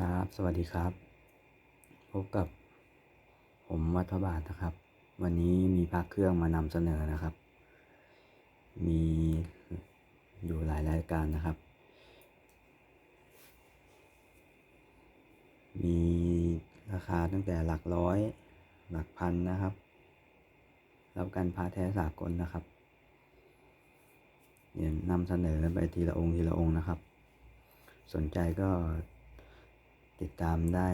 ครับ สวัสดีครับ พบกับผมวัฒบาทนะครับ วันนี้มีพระเครื่องมานำเสนอนะครับ มีอยู่หลายรายการนะครับ มีราคาตั้งแต่หลักร้อยหลักพันนะครับ รับการพระแท้สากลนะครับเดี๋ยวนำเสนอไปทีละองค์ทีละองค์นะครับ สนใจก็ ติดตามได้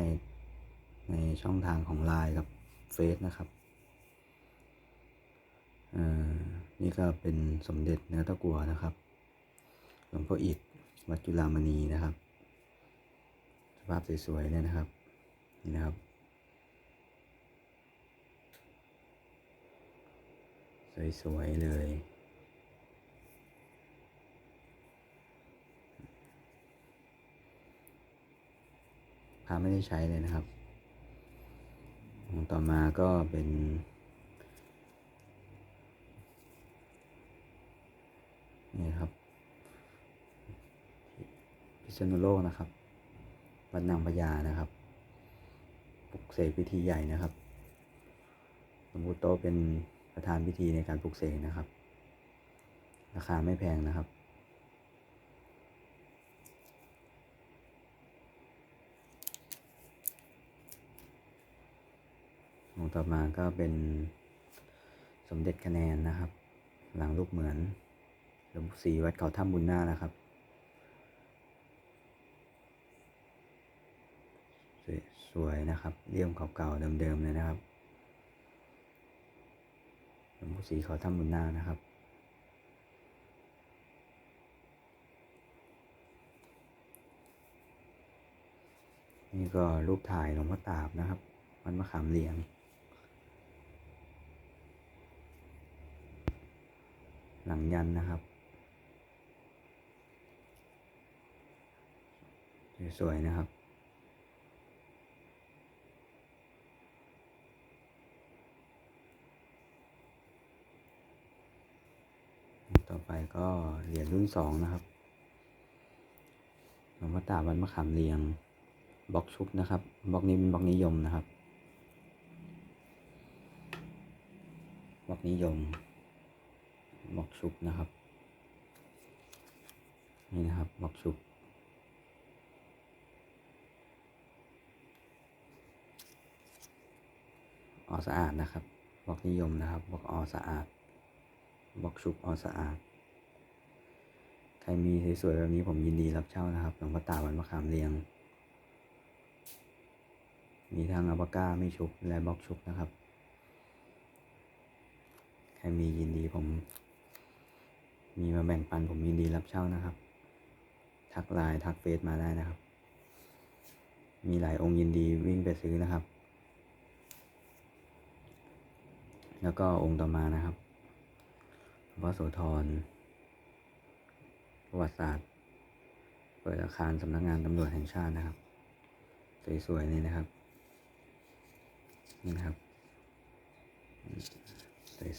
ในช่องทางของไลน์กับเฟซนะครับอ่อนี่ก็เป็นสมเด็จเนื้อตะกัวนะครับ หลวงพ่ออิฐวัดจุฬามณีนะครับ สภาพสวยๆเลยนะครับ นี่นะครับ สวยๆเลย พาไม่ได้ใช้เลยนะครับองค์ต่อมาก็เป็น นี่ครับพิษณุโลกนะครับวัดนางพญานะครับปลุกเสกพิธีใหญ่นะครับหลวงปู่โตเป็นประธานพิธีในการปลุกเสกนะครับ ราคาไม่แพงนะครับ องค์ ต่อมาก็เป็นสมเด็จคะแนนนะครับ หลังลูกเหมือนหลวงปู่ศรีวัดเขาถ้ำบุญนาคนะครับสวยสวยนะครับเลี่ยมเก่าๆเดิมๆเลยนะครับหลวงปู่ศรีเขาถ้ำบุญนานะครับนี่ก็รูปถ่ายหลวงพ่อตาบนะครับวัดมะขามเหลียง หลังยันนะครับ สวยๆนะครับ ต่อไปก็เหรียญรุ่นสองนะครับหลวงพ่อตาวัดมะขามเรียงบล็อกชุบนะครับบล็อกนี้เป็นบล็อกนิยมนะครับบล็อกนิยม บล็อกชุบนะครับ นี่นะครับบล็อกชุบ ออสะอาดนะครับบล็อกนิยมนะครับบล็อกออสะอาดบล็อกชุบออสะอาด ใครมีสวยๆแบบนี้ผมยินดีรับเช่านะครับหลวงพ่อตาวันมะขามเรียง มีทั้งอัปก้าไม่ชุบและบล็อกชุบนะครับใครมียินดีผม มีมาแบ่งปันผมยินดีรับเช่านะครับ ทักไลน์ทักเฟซมาได้นะครับ มีหลายองค์ยินดีวิ่งไปซื้อนะครับ แล้วก็องค์ต่อมานะครับวงพ่อโสธรประวัติศาสตร์ เปิดอาคารสำนักงานตำรวจแห่งชาตินะครับ สวยๆนี่นะครับ นี่นะครับ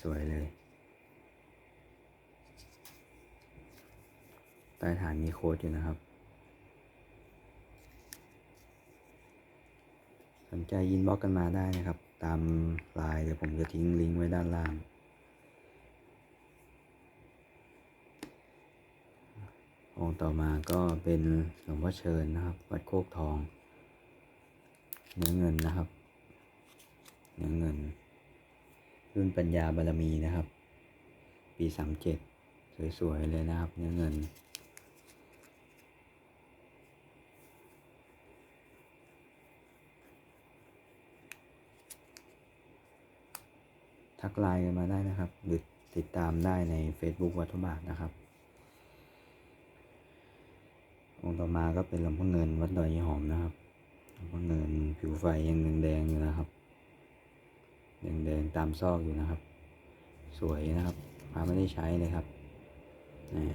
สวยๆเลย ใต้ฐานมีโค้ดอยู่นะครับ สนใจยินบ็อกกันมาได้นะครับ ตามไลน์เดี๋ยวผมจะทิ้งลิงก์ไว้ด้านล่าง องค์ต่อมาก็เป็นหลวงพ่อเชิญนะครับ วัดโคกทอง เนื้อเงินนะครับ เนื้อเงิน รุ่นปัญญาบารมีนะครับ ปีสามเจ็ดสวยๆเลยนะครับ เนื้อเงิน ทักไลน์กันมาได้นะครับ หรือติดตามได้ใน Facebook วัดทุบาทนะครับ องค์ต่อมาก็เป็นหลวงพ่อเงินวัดดอยยี่หอมนะครับหลวงพ่อเงินผิวไฟยังแดงๆอยู่นะครับแดงๆตามซอกอยู่นะครับ สวยนะครับพาไม่ได้ใช้เลยครับนี่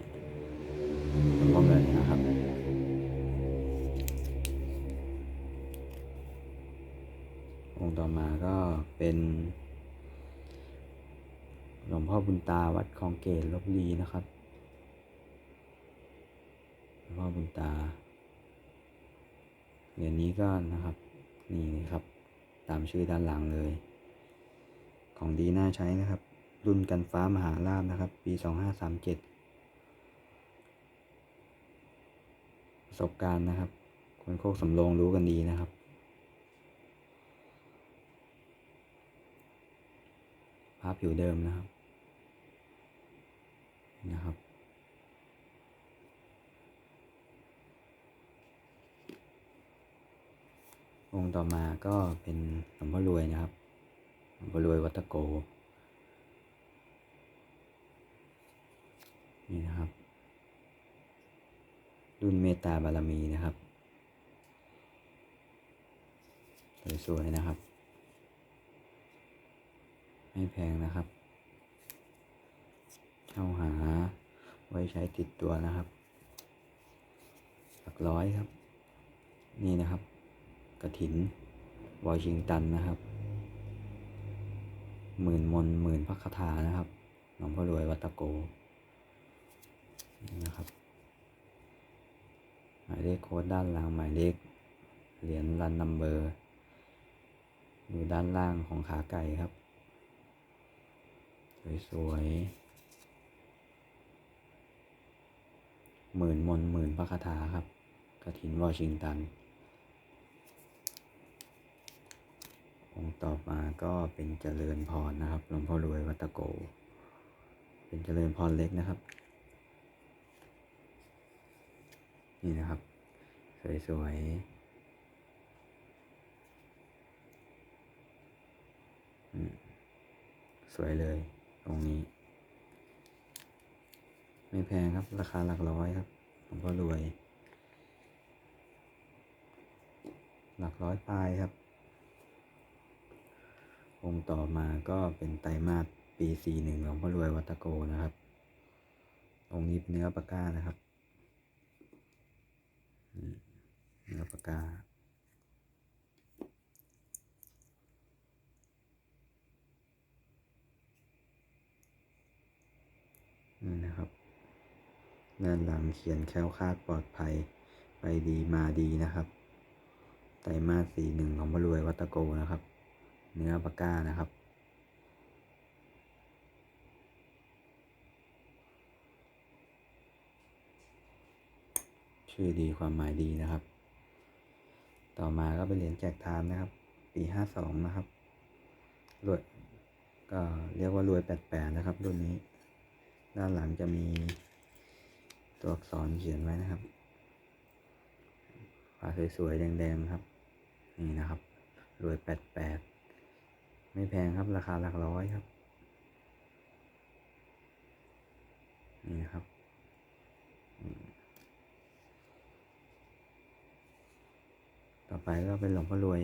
หลวงพ่อเงินนะครับองค์ต่อมาก็เป็น วงพ่อบุญตาวัดคลองเกตลบบุรีนะครับหลวงพ่อบุญตาเหรียญนี้ก็นะครับ นี่นะครับ ตามชื่อด้านหลังเลย ของดีน่าใช้นะครับ รุ่นกันฟ้ามหาลาภนะครับ ปีสองห้าสามเจ็ดประสบการณ์นะครับ คนโคกสำโรงรู้กันดีนะครับ ภาพผิวเดิมนะครับ องค์ต่อมาก็เป็นหลวงพ่อรวยนะครับหลวงพ่อรวยวัตโก นี่นะครับ รุ่นเมตตาบารมีนะครับ สวยๆนะครับ ไม่แพงนะครับเช่าหาไว้ใช้ติดตัวนะครับ หลักร้อยครับ นี่นะครับ กระถินวอชิงตันนะครับ หมื่นมนหมื่นพักคาถานะครับหลวงพ่อรวยวัตโกนะครับหมายเลขโค้ดด้านหลังหมายเลขเหรียญรันนัมเบอร์ อยู่ด้านล่างของขาไก่ครับ สวยๆหมื่นมนหมื่นพระคาถาครับกระถินวอชิงตัน องค์ต่อมาก็เป็นเจริญพรนะครับหลวงพ่อรวยวัตโก เป็นเจริญพรเล็กนะครับ นี่นะครับ สวยๆอืมสวยเลยตรงนี้ ไม่แพงครับ ราคาหลักร้อยครับหลวงพ่อรวย หลักร้อยปลายครับ องค์ต่อมาก็เป็นไตรมาสปีสี่หนึ่งหลวงพ่อรวยวัตโกนะครับ องค์นี้เป็นเนื้อปากกานะครับเนื้อปากกานี่นะครับด้านหลังเขียนแค้วคาดปลอดภัย ไปดีมาดีนะครับ ไตรมาสสี่หนึ่งของพระรวยวัตโกนะครับ เนื้อปากกานะครับ ชื่อดีความหมายดีนะครับ ต่อมาก็เป็นเหรียญแจกทานนะครับ ปีห้าสองนะครับรวยก็เรียกว่ารวยแปดแปดนะครับรุ่นนี้ ด้านหลังจะมีตัวอักษรเขียนไว้นะครับฝาสวยๆแดงๆครับ นี่นะครับรวยแปดแปด ไม่แพงครับราคาหลักร้อยครับ นี่นะครับต่อไปก็เป็นหลวงพ่อรวย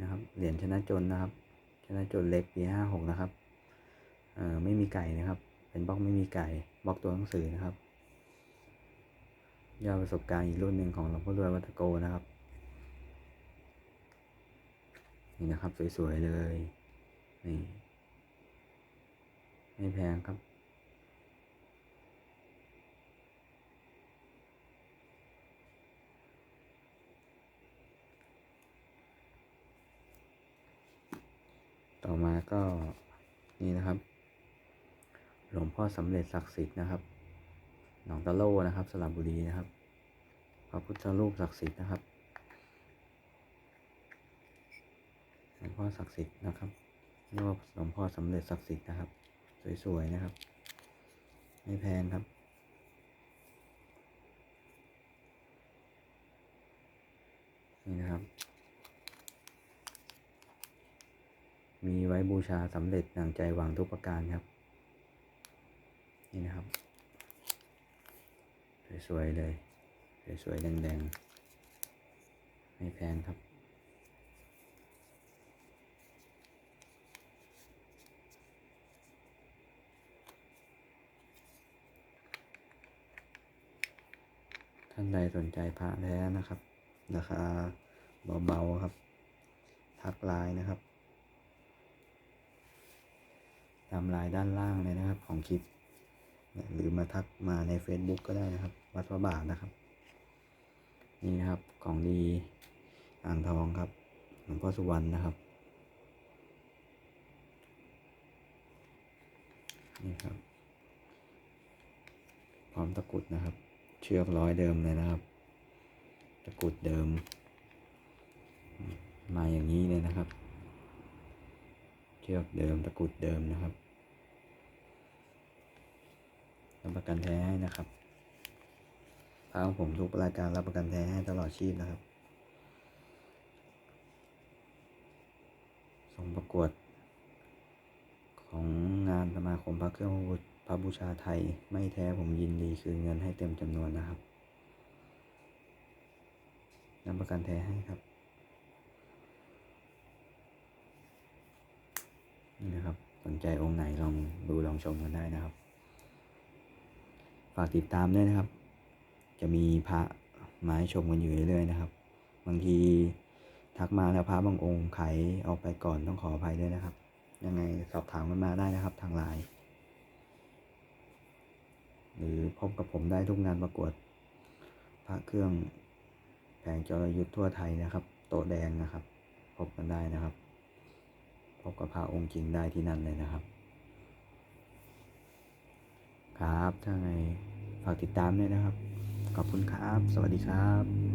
นะครับ เหรียญชนะจนนะครับ ชนะจนเล็กปีห้าหกนะครับเอ่อไม่มีไก่นะครับ เป็นบล็อกไม่มีไก่บล็อกตัวหนังสือนะครับยอดประสบการณ์อีกรุ่นหนึ่งของหลวงพ่อรวยวัตโกนะครับ นี่นะครับ สวยๆเลยนี่ไม่แพงครับ ต่อมาก็นี่นะครับ หลวงพ่อสำเร็จศักดิ์สิทธิ์นะครับหนองตะโลนะครับสระบุรีนะครับพระพุทธรูปศักดิ์สิทธิ์นะครับ หลวงพ่อ ศักดิ์สิทธิ์นะครับเรียกว่าหลวงพ่อสำเร็จศักดิ์สิทธิ์นะครับ สวยๆนะครับ ไม่แพงครับ นี่นะครับ มีไว้บูชาสำเร็จดังใจหวังทุกประการครับ นี่นะครับ สวยๆเลย สวยๆแดงๆ ไม่แพงครับานใดสนใจพระแท้นะครับ ราคาเบาๆครับ ทักไลน์นะครับตามไลน์ด้านล่างเลยนะครับ ของคลิป หรือมาทักมาใน Facebook ก็ได้นะครับ วัดพระบาทนะครับ นี่นะครับของดีอ่างทองครับหลวงพ่อสุวรรณนะครับนี่ครับ พร้อมตะกรุดนะครับ เชือกร้อยเดิมเลยนะครับ ตะกรุดเดิม มาอย่างนี้เลยนะครับ เชือกเดิมตะกรุดเดิมนะครับรับประกันแท้ให้นะครับพาขอผมทุกรายการรับประกันแท้ให้ตลอดชีพนะครับ ส่งประกวดของงานสมาคมพระเครื่องพ ระบูชาไทยไม่แท้ผมยินดีคืนเงินให้เต็มจำนวนนะครับนำประกันแท้ให้ครับ นี่นะครับ สนใจองค์ไหนลองดูลองชมกันได้นะครับ ฝากติดตามด้วยนะครับ จะมีพระมาให้ชมกันอยู่เรื่อยๆนะครับ บางทีทักมาแล้วพระบางองค์ขายออกไปก่อนต้องขออภัยด้วยนะครับ ยังไงสอบถามกันมาได้นะครับทางไลน์ หรือพบกับผมได้ทุกงานประกวด พระเครื่องแผงจรยุทธ์ทั่วไทยนะครับ โตแดงนะครับ พบกันได้นะครับ พบกับพระองค์จริงได้ที่นั่นเลยนะครับ ครับถ้าไงฝากติดตามด้วยนะครับ ขอบคุณครับ สวัสดีครับ